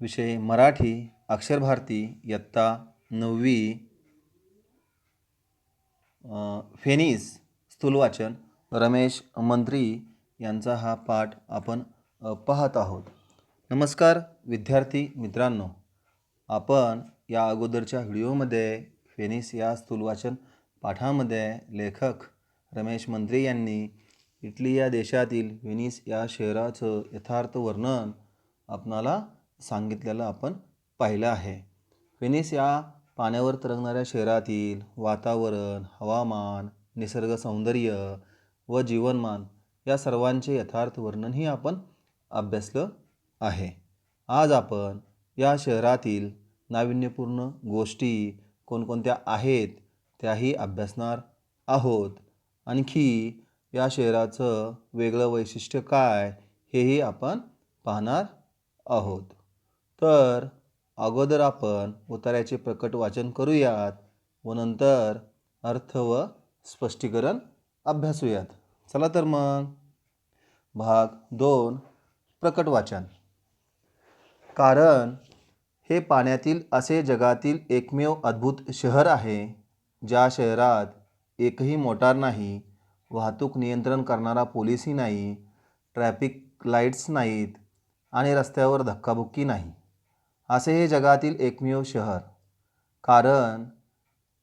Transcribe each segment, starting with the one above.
विषय मराठी अक्षरभारती इयत्ता नववी फेनिस स्थूलवाचन रमेश मंत्री यांचा हा पाठ आपण पाहत आहोत. नमस्कार विद्यार्थी मित्रांनो. आपण या अगोदरच्या व्हिडिओमध्ये फेनिस या स्थूलवाचन पाठामध्ये लेखक रमेश मंत्री यांनी इटली या देशातील व्हेनिस या शहराचं यथार्थ वर्णन आपणाला सांगितलेलं आपण पाहिलं आहे. व्हेनिस या पाण्यावर तरंगणाऱ्या शहरातील वातावरण हवामान निसर्ग सौंदर्य व जीवनमान या सर्वांचे यथार्थ वर्णनही आपण अभ्यासलं आहे. आज आपण या शहरातील नाविन्यपूर्ण गोष्टी कोणकोणत्या आहेत त्याही अभ्यासणार आहोत. आणखी या शहराचं वेगळं वैशिष्ट्य काय हेही आपण पाहणार आहोत. तर अगोदर आपण उतार्याचे प्रकट वाचन करूयात व नंतर अर्थ व स्पष्टीकरण अभ्यासूयात. चला तर मग. भाग दोन प्रकट वाचन. कारण हे पाण्यातील असे जगातील एकमेव अद्भुत शहर आहे ज्या शहरात एकही मोटार नाही वाहतूक नियंत्रण करणारा पोलिसही नाही ट्रॅफिक लाईट्स नाहीत आणि रस्त्यावर धक्काबुक्की नाही. असे हे जगातील एकमेव शहर. कारण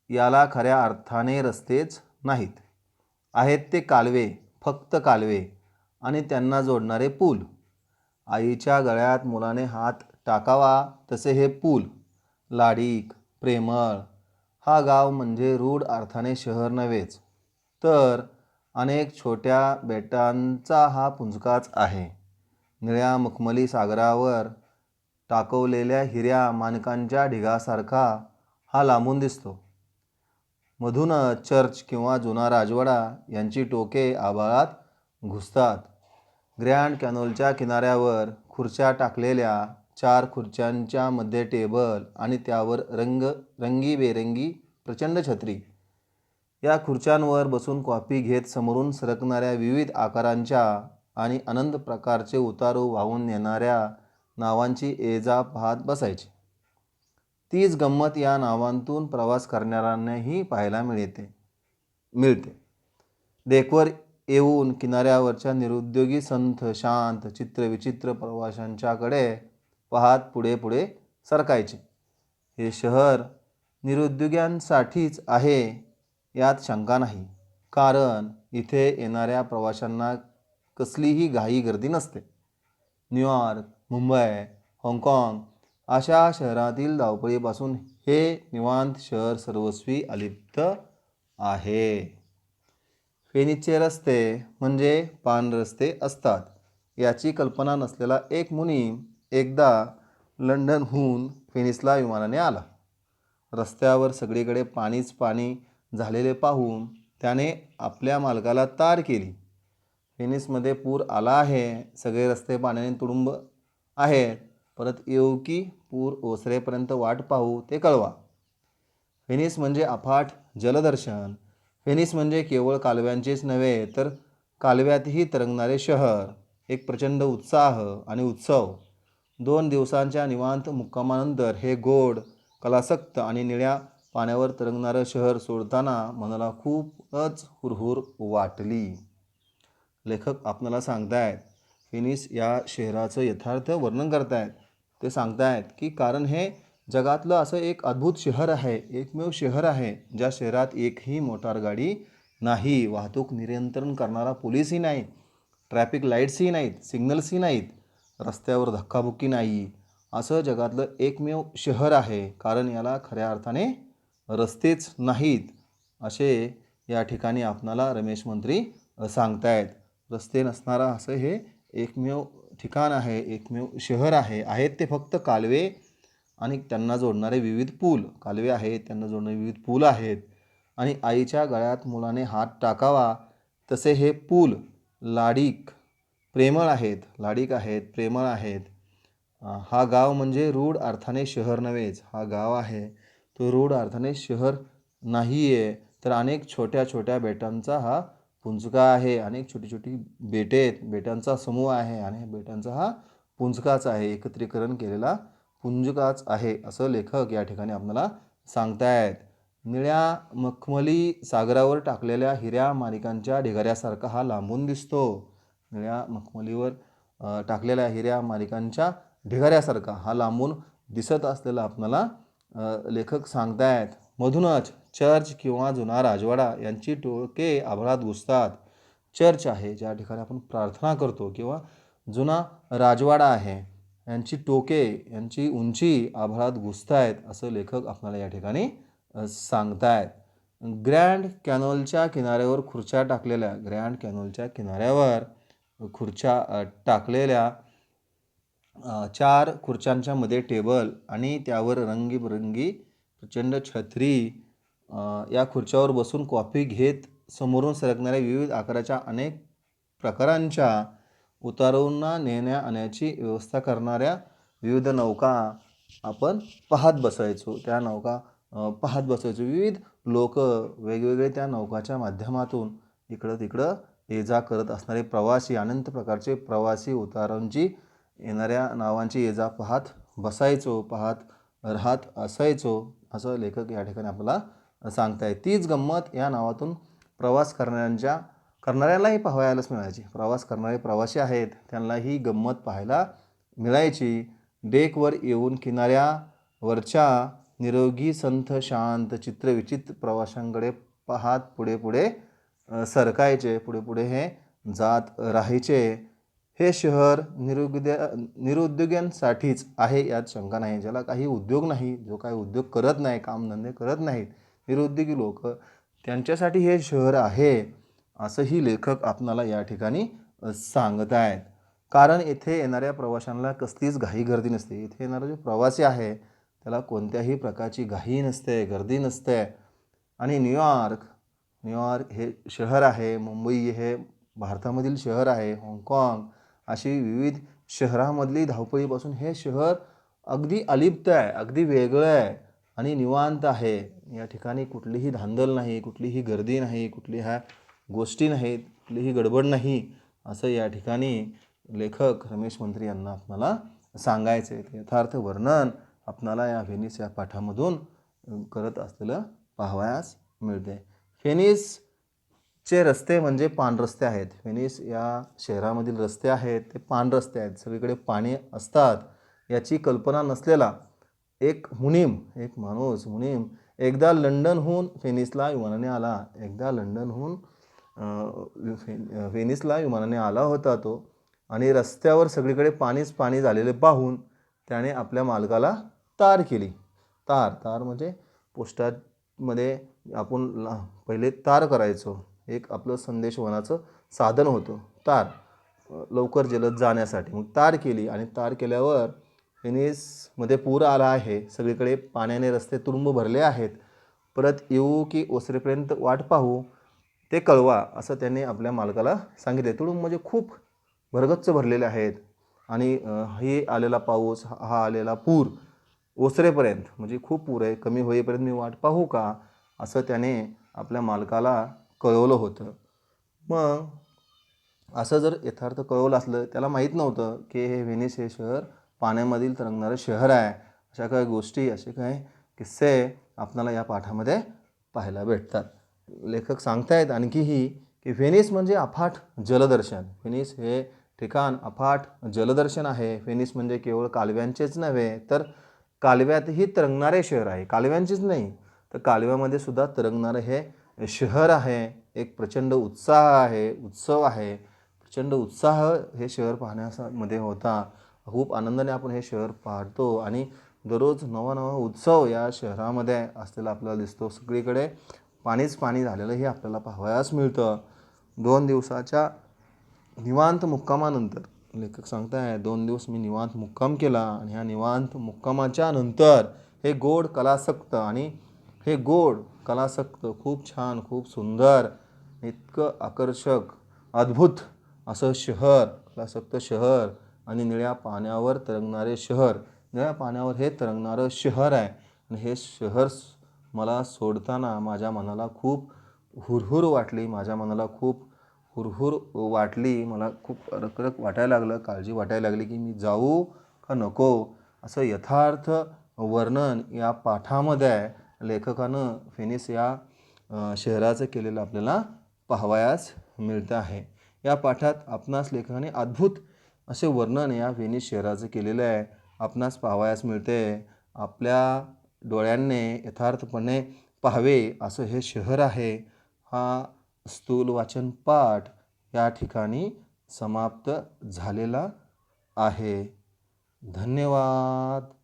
याला खऱ्या अर्थाने रस्तेच नाहीत. आहेत ते कालवे फक्त कालवे आणि त्यांना जोडणारे पूल. आईच्या गळ्यात मुलाने हात टाकावा तसे हे पूल. लाडीक प्रेमळ हा गाव म्हणजे रूढ अर्थाने शहर नव्हेच तर अनेक छोट्या बेटांचा हा पुंजकाच आहे. निळ्या मखमली सागरावर टाकवलेल्या हिऱ्या मानकांच्या ढिगासारखा हा लांबून दिसतो. मधून चर्च किंवा जुना राजवाडा यांची टोके आभाळात घुसतात. ग्रँड कॅनोलच्या किनाऱ्यावर खुर्च्या टाकलेल्या चार खुर्च्यांच्या मध्ये टेबल आणि त्यावर रंग रंगीबेरंगी प्रचंड छत्री. या खुर्च्यांवर बसून कॉफी घेत समोरून सरकणाऱ्या विविध आकारांच्या आणि अनंत प्रकारचे उतारू वाहून नेणाऱ्या नावांची एजा पाहत बसायची. तीच गंमत या नावांतून प्रवास करणाऱ्यांनाही पाहायला मिळते मिळते. डेकवर येऊन किनाऱ्यावरच्या निरुद्योगी संथ शांत चित्रविचित्र प्रवाशांच्याकडे पाहत पुढे पुढे सरकायचे. हे शहर निरुद्योग्यांसाठीच आहे यात शंका नाही. कारण इथे येणाऱ्या प्रवाशांना कसलीही घाई गर्दी नसते. न्यूयॉर्क मुंबई हाँगकाँग अशा शहरातील धावपळीपासून हे निवांत शहर सर्वस्वी अलिप्त आहे. फेनिसचे रस्ते म्हणजे पान रस्ते असतात. याची कल्पना नसलेला एक मुनी एकदा लंडनहून फेनिसला विमानाने आला. रस्त्यावर सगळीकडे पाणीच पाणी झालेले पाहून त्याने आपल्या मालकाला तार केली. फेनिसमध्ये पूर आला आहे. सगळे रस्ते पाण्याने तुडुंब आहेत. परत येऊ की पूर ओसरेपर्यंत वाट पाहू ते कळवा. फेनिस म्हणजे अफाट जलदर्शन. फेनिस म्हणजे केवळ कालव्यांचेच नव्हे तर कालव्यातही तरंगणारे शहर. एक प्रचंड उत्साह आणि उत्सव. दोन दिवसांच्या निवांत मुक्कामानंतर हे गोड कलासक्त आणि निळ्या पाण्यावर तरंगणारं शहर सोडताना मनाला खूपच हुरहुर वाटली. लेखक आपणाला सांगतायत फिनिस या शहराचं यथार्थ वर्णन करतायत. ते सांगतायत की कारण हे जगातलं असं एक अद्भुत शहर आहे एकमेव शहर आहे ज्या शहरात एकही मोटारगाडी नाही वाहतूक नियंत्रण करणारा पोलीसही नाही ट्रॅफिक लाईट्सही नाहीत सिग्नल्सही नाहीत रस्त्यावर धक्काबुक्की नाही. असं जगातलं एकमेव शहर आहे कारण याला खऱ्या अर्थाने रस्तेच नाहीत असे या ठिकाणी आपणाला रमेश मंत्री सांगतायत. रस्ते नसणारा असं हे एकमेव ठिकाण आहे एकमेव शहर आहे. आहेत ते फक्त कालवे आणि त्यांना जोडणारे विविध पूल. कालवे आहेत त्यांना जोडणारे विविध पूल आहेत. आणि आईच्या गळ्यात मुलाने हात टाकावा. तसे हे पूल लाडीक प्रेमळ आहेत लाडीक आहेत प्रेमळ आहेत. हा गाव म्हणजे रूढ अर्थाने शहर नव्हेच हा गाव आहे. तो रूढ अर्थाने शहर नाही आहे तर अनेक छोट्या छोट्या बेटांचा हा पुंजका आहे. अनेक छोटी छोटी बेटे आहेत. बेटांचा समूह आहे आणि बेटांचा हा पुंजकाच आहे. एकत्रीकरण केलेला पुंजकाच आहे असं लेखक या ठिकाणी आपल्याला सांगतायत. निळ्या मखमली सागरावर टाकलेल्या हिऱ्या मालिकांच्या ढिगाऱ्यासारखा हा लांबून दिसतो. निळ्या मखमलीवर टाकलेल्या हिऱ्या मालिकांच्या ढिगाऱ्यासारखा हा लांबून दिसत असलेला आपल्याला लेखक सांगतायत. मधूनच चर्च किंवा जुना राजवाडा यांची टोके आभाळात घुसतात. चर्च आहे ज्या ठिकाणी आपण प्रार्थना करतो किंवा जुना राजवाडा आहे यांची टोके यांची उंची आभाळात घुसतायत असं लेखक आपल्याला या ठिकाणी सांगतायत. ग्रँड कॅनोलच्या किनाऱ्यावर खुर्च्या टाकलेल्या ग्रँड कॅनोलच्या किनाऱ्यावर खुर्च्या टाकलेल्या चार खुर्च्यांच्या मध्ये टेबल आणि त्यावर रंगीबेरंगी प्रचंड छत्री या खुर्च्यावर बसून कॉफी घेत समोरून सरकणाऱ्या विविध आकाराच्या अनेक प्रकारांच्या उतारूंना नेण्या आणण्याची व्यवस्था करणाऱ्या विविध नौका आपण पाहत बसायचो. त्या नौका पाहत बसायचो. विविध लोक वेगवेगळे त्या नौकाच्या माध्यमातून इकडं तिकडं ये जा करत असणारे प्रवासी अनंत प्रकारचे प्रवासी उतारांची येणाऱ्या नावांची ये जा पाहत बसायचो पाहत राहत असायचो असं लेखक या ठिकाणी आपला सांगताय. तीच गंमत या नावातून प्रवास करणाऱ्यांच्या करणाऱ्यालाही पाहायलाच मिळायची. प्रवास करणारे प्रवासी आहेत त्यांना ही गंमत पाहायला मिळायची. डेकवर येऊन किनाऱ्यावरच्या निरोगी संथ शांत चित्रविचित्र प्रवाशांकडे पाहत पुढे पुढे सरकायचे. पुढे पुढे हे जात राहायचे. हे शहर निरुद्या निरुद्योग्यांसाठीच आहे यात शंका नाही. ज्याला काही उद्योग नाही जो काही उद्योग करत नाही कामधंदे करत नाहीत निरुद्योगी लोक त्यांच्यासाठी हे शहर आहे असंही लेखक आपणाला या ठिकाणी सांगत आहेत. कारण येथे येणाऱ्या प्रवाशांना कसलीच घाई गर्दी नसते. इथे येणारा जो प्रवासी आहे त्याला कोणत्याही प्रकारची घाई नसते गर्दी नसते. आणि न्यूयॉर्क न्यूयॉर्क हे शहर आहे मुंबई हे भारतामधील शहर आहे हाँगकाँग अशी विविध शहरामधली धावपळीपासून हे शहर अगदी अलिप्त आहे अगदी वेगळं आहे. आणि निवांत आहे. या ठिकाणी कुठलीही धांदल नाही कुठलीही गर्दी नाही कुठली ह्या गोष्टी नाहीत कुठलीही गडबड नाही असं या ठिकाणी लेखक रमेश मंत्री यांना आपणाला सांगायचं आहे. यथार्थ वर्णन आपणाला या व्हेनिस या पाठामधून करत असलेलं पाहावयास मिळते. फेनिसचे रस्ते म्हणजे पाणरस्ते आहेत. फेनिस या शहरामधील रस्ते आहेत ते पाणरस्ते आहेत. सगळीकडे पाणी असतात. याची कल्पना नसलेला एक मुनीम एक माणूस मुनीम. एकदा लंडनहून फेनिसला विमानाने आला. एकदा लंडनहून फेनिसला व्हेनिसला विमानाने आला होता तो आणि रस्त्यावर सगळीकडे पाणीच पाणी झालेले पाहून त्याने आपल्या मालकाला तार केली. तार तार म्हणजे पोस्टामध्ये आपण पहिले तार करायचो. एक आपलं संदेशवनाचं साधन होतं. तार लवकर जलद जाण्यासाठी. मग तार केली आणि तार केल्यावर व्हेनिसमध्ये पूर आला आहे. सगळीकडे पाण्याने रस्ते तुडुंब भरले आहेत. परत येऊ की ओसरेपर्यंत वाट पाहू ते कळवा असं त्यांनी आपल्या मालकाला सांगितले. तुडुंब म्हणजे खूप भरगच्च भरलेले आहेत. आणि हे आलेला पाऊस हा हा आलेला पूर ओसरेपर्यंत म्हणजे खूप पूर आहे. कमी होईपर्यंत मी वाट पाहू का असं त्याने आपल्या मालकाला कळवलं होतं. मग असं जर यथार्थ कळवलं असलं त्याला माहीत नव्हतं की हे व्हेनिस हे शहर पाण्यामधील तरंगणारं शहर आहे. अशा काही गोष्टी असे काही किस्से आपल्याला या पाठामध्ये पाहायला भेटतात. लेखक सांगतायत आणखीही की व्हेनिस म्हणजे अफाट जलदर्शन. व्हेनिस हे ठिकाण अफाट जलदर्शन आहे. व्हेनिस म्हणजे केवळ कालव्यांचेच नव्हे तर कालव्यातही तरंगणारे शहर आहे. कालव्यांचेच नाही तर कालव्यामध्ये सुद्धा तरंगणारं हे शहर आहे. एक प्रचंड उत्साह आहे उत्सव आहे. प्रचंड उत्साह हे शहर पाहण्यामध्ये होता. खूप आनंदाने आपण हे शहर पाहतो आणि दररोज नवा नवा उत्सव या शहरामध्ये असलेला आपल्याला दिसतो. सगळीकडे पाणीच पाणी झालेलं हे आपल्याला पाहावयास मिळतं. दोन दिवसाच्या निवांत मुक्कामानंतर लेखक सांगताय दोन दिवस मी निवांत मुक्काम केला आणि ह्या निवांत मुक्कामाच्या नंतर हे गोड कलासक्त आणि हे गोड कलासक्त खूप छान खूप सुंदर इतकं आकर्षक अद्भुत असं शहर कलासक्त शहर आणि निळ्या पाण्यावर तरंगणारे शहर. निळ्या पाण्यावर हे तरंगणारं शहर आहे. आणि हे शहर मला सोडताना माझ्या मनाला खूप हुरहुर वाटली. माझ्या मनाला खूप हुरहुर वाटली. मला खूप रकरक वाटायला लागलं काळजी वाटायला लागली की मी जाऊ का नको? असं यथार्थ वर्णन या पाठामध्ये आहे लेखकानं फेनिस या शहराचं केलेलं आपल्याला पाहावयास मिळतं आहे. या पाठात आपणास लेखकाने अद्भुत असे वर्णन या व्हेनिस शहराचं केलेलं आहे. आपणास पाहावयास मिळते. आपल्या डोळ्यांनी यथार्थपणे पाहावे असं हे शहर आहे. हा स्थूल वाचन पाठ या ठिकाणी समाप्त झालेला आहे. धन्यवाद.